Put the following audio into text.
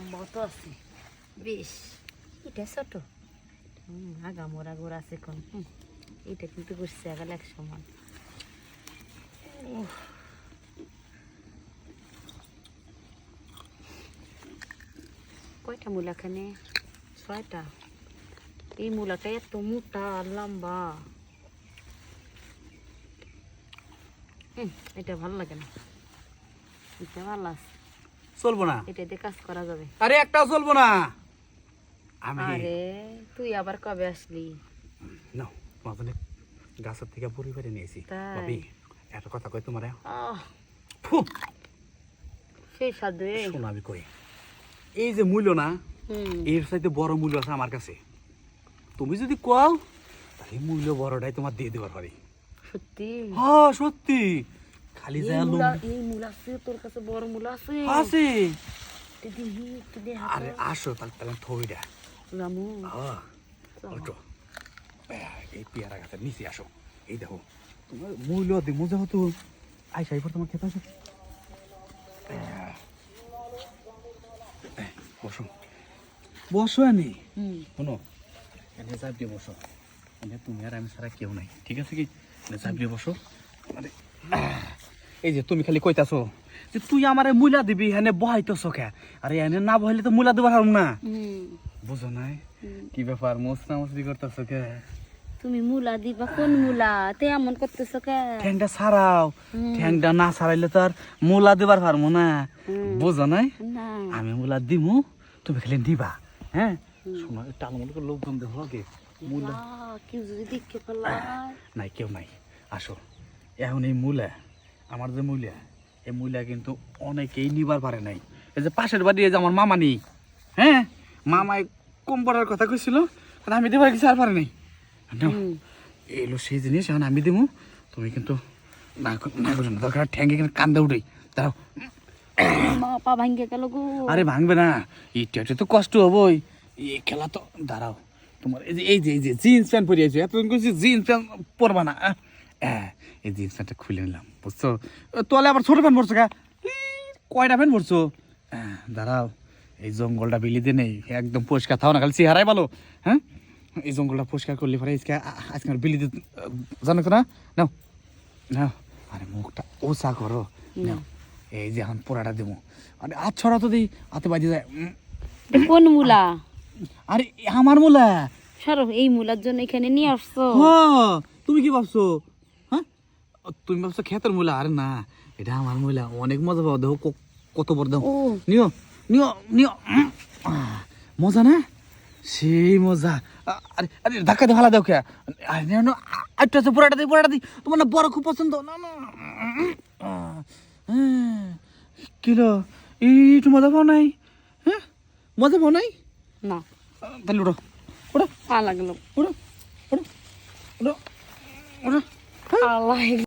লম্বাও বেশ এটা ছোট। হুম আগা মোরা গোড়া আছে কোন হুম, এটা কিন্তু করছে আগাল এক উফ। কয়টা মূলাখানে ছয়টা? এই মূলাটা এত মোটা লম্বা। হুম, এটা ভালো লাগে না। এটা ভালো আছে। চলবো না। এটা দিয়ে কাজ করা যাবে। আরে একটাও চলবো না। আমি আরে তুই আবার কবে আসলি না জন্য গাছের থেকে নিয়েছি। ভাবি একটা কথা কই তোমার? ফু! সেই সাধু এই। শোনাবি কই। এই যে মূল্য না এর চাইতে বড় মূল্য আছে আমার কাছে। তুমি যদি কও তাহলে মূল্য বড়টাই তোমার দিয়ে দেবার পারি সত্যি? হ্যাঁ সত্যি। খালি যা মূলা এই মূলা আছে তোর কাছে বড় মূলা আছে। আছে। দিহি একটু দে আরে আসো তাহলে তাহলে থইটা রামু। হ্যাঁ। ওটো এই পেয়ারা গাছের নিচে আসো। এই দেখো তোমার মূল্য দিমু যেহেতু আইসা এবার তোমার খেতে আসো। বসো। বসো আনি হুম। শোনো এনে চাপ দিয়ে বসো। এনে তুমি আর আমি ছাড়া কেউ নাই। ঠিক আছে কি? এনে চাপ দিয়ে বসো। আরে, এই যে তুমি খালি কইতাছো যে তুই আমারে মূলা দিবি এনে বহাইতেছ কে? আরে এনে না বহাইলে তো মূলা দেবার না। বুঝো নাই। কি ব্যাপার মোসনা মসরি করতেছো কে? তুমি মূলা দিবা কোন মূলা? তে এমন করতেছ কে? ঠ্যাংটা হুম। ঠ্যাংটা না ছাড়াইলে তো আর মূলা দেবার পারব না। বুঝো নাই? আমি মূলা দিমু তুমি খালি দিবা হ্যাঁ? শোনো টালমুল লোকজন দেখো আগে। মূলা কেউ যদি দেখে ফেলায়। নাই কেউ নাই। আসো এখন এই মূলা আমার যে মূলা এই মূলা কিন্তু অনেকেই নিবার পারে নাই। এই যে পাশের বাড়ি এই যে আমার মামা নেই হ্যাঁ? মামায় কম পড়ার কথা কইছিল আমি দেবার কিছু আর পারে নাই। এলো সেই জিনিস এখন আমি দিমু। তুমি কিন্তু না না করো না দরকার ঠ্যাঙ্গে কিন্তু কান্দা উঠেই। দাঁড়াও। মা পা গেল গো। আরে ভাঙবে না এটা তো কষ্ট হবই। এই খেলা তো দাঁড়াও। তোমার এই যে এই যে এই যে জিন্স প্যান্ট পরে আছো এতদিন করছি জিন্স প্যান্ট পরবা না। হ্যাঁ এই জিন্স প্যান্টটা খুলে নিলাম। বুঝছ? তোলে আবার ছোট প্যান্ট পরছো কা? কয়টা প্যান্ট পরছো দাঁড়াও এই জঙ্গলটা বিলিতে নেই একদম পরিষ্কার থাও না খালি চেহারাই ভালো হ্যাঁ? এই জঙ্গলটা পরিষ্কার করলে পরে আজকে আজকে আর বিলিতে জানো না নাও নাও আরে মুখটা ওসা করো নাও এই যে এখন পোড়াটা দেবো আরে আজ ছড়া তো দিই হাতে বাজে যায় কোন মূলা? আরে আমার মোলা? সরো এই মূলার জন্য এখানে নিয়ে আসছো। হ্যাঁ তুমি কি ভাবছ? তুমি ভাবছ খেতের মূলা? আরে না এটা আমার মূলা। অনেক মজা পাবো। দেখো কত বড় দেখো নিও নিও নিও। মজা না? সেই মজা। আরে আরে ধাক্কা দিয়ে ভালো দাও কে? আরে না একটু আছে পুরাটা দিই পুরাটা দিই। তোমার না বড় খুব পছন্দ। না না। হ্যাঁ কিলো একটু মজা পাও নাই? হ্যাঁ মজা পাও নাই? না। তাহলে উঠো। উঠো। পা লাগল উঠো। উঠো। উঠো। আল্লাহ